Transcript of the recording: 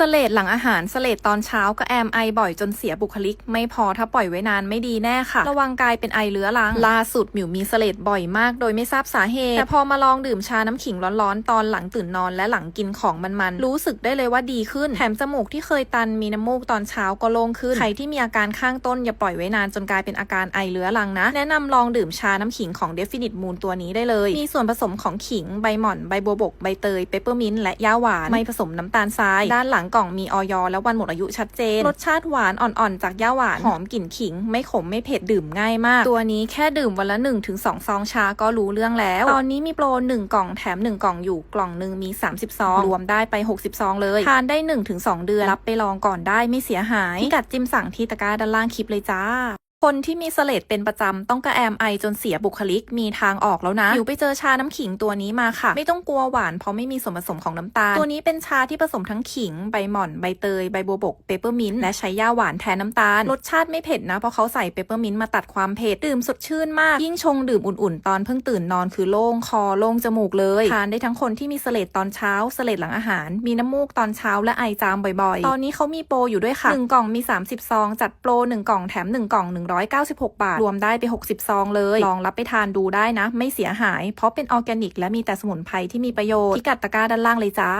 สเลดหลังอาหารสเลดตอนเช้าก็แอมไอบ่อยจนเสียบุคลิก ไม่พอถ้าปล่อยไว้นานไม่ดีแน่ค่ะ ระวังกลายเป็นไอเรื้อรังล่าสุดหมิวมีสเลดบ่อยมาก โดยไม่ทราบสาเหตุ แต่พอมาลองดื่มชาน้ำขิงร้อนๆ ตอนหลังตื่นนอนและหลังกินของมันๆ รู้สึกได้เลยว่าดีขึ้น แถมจมูกที่เคยตันมีน้ำมูกตอนเช้าก็โล่งขึ้น ใครที่มีอาการข้างต้นอย่าปล่อยไว้นานจนกลายเป็นอาการไอเรื้อรังนะ แนะนำลองดื่มชาน้ำขิงของ Definite Moon ตัวนี้ได้เลย มีส่วนผสมของขิงใบหม่อนใบบัวบกใบเตยเปปเปอร์มินต์และย่าหวานไม่ผสมน้ำตาลทรายด้านหลังกล่องมีออยและวันหมดอายุชัดเจน รสชาติหวานอ่อนๆ จากย่าหวาน หอมกลิ่นขิง ไม่ขมไม่เผ็ดดื่มง่ายมาก ตัวนี้แค่ดื่มวันละ 1-2 ซองชาก็รู้เรื่องแล้ว ตอนนี้มีโปร 1 กล่องแถม 1 กล่องอยู่กล่องหนึ่งมี 30 ซอง รวมได้ไป 60 ซองเลย ทานได้ 1-2 เดือน รับไปลองก่อนได้ไม่เสียหายพิกัดจิมสั่งที่ตะกร้าด้านล่างคลิปเลยจ้า คนที่มีเสเลดเป็นประจำต้องกระแอมไอจนเสียบุคลิกมีทางออกแล้วนะอยู่ไปเจอชาน้ำขิงตัวนี้มาค่ะ ไม่ต้องกลัวหวานเพราะไม่มีส่วนผสมของน้ำตาล ตัวนี้เป็นชาที่ผสมทั้งขิง ใบหม่อน ใบเตย ใบบัวบก เปปเปอร์มินต์และใช้ย่าหวานแทนน้ำตาล รสชาติไม่เผ็ดนะ เพราะเขาใส่เปปเปอร์มินต์มาตัดความเผ็ด ดื่มสดชื่นมาก ยิ่งชงดื่มอุ่นๆ ตอนเพิ่งตื่นนอนคือโล่งคอโล่งจมูกเลย ทานได้ทั้งคนที่มีเสเลดตอนเช้า เสเลดหลังอาหาร มีน้ำมูกตอนเช้าและไอจามบ่อยๆ ตอนนี้เขามีโปรอยู่ด้วยค่ะหนึ่งกล่องมี 30 ซอง จัดโปรหนึ่งกล่องแถมหนึ่งกล่อง196 บาท รวมได้ไป 60 ซองเลย ลองรับไปทานดูได้นะ ไม่เสียหาย เพราะเป็นออร์แกนิก และมีแต่สมุนไพรที่มีประโยชน์พิกัดตะกร้าด้านล่างเลยจ้า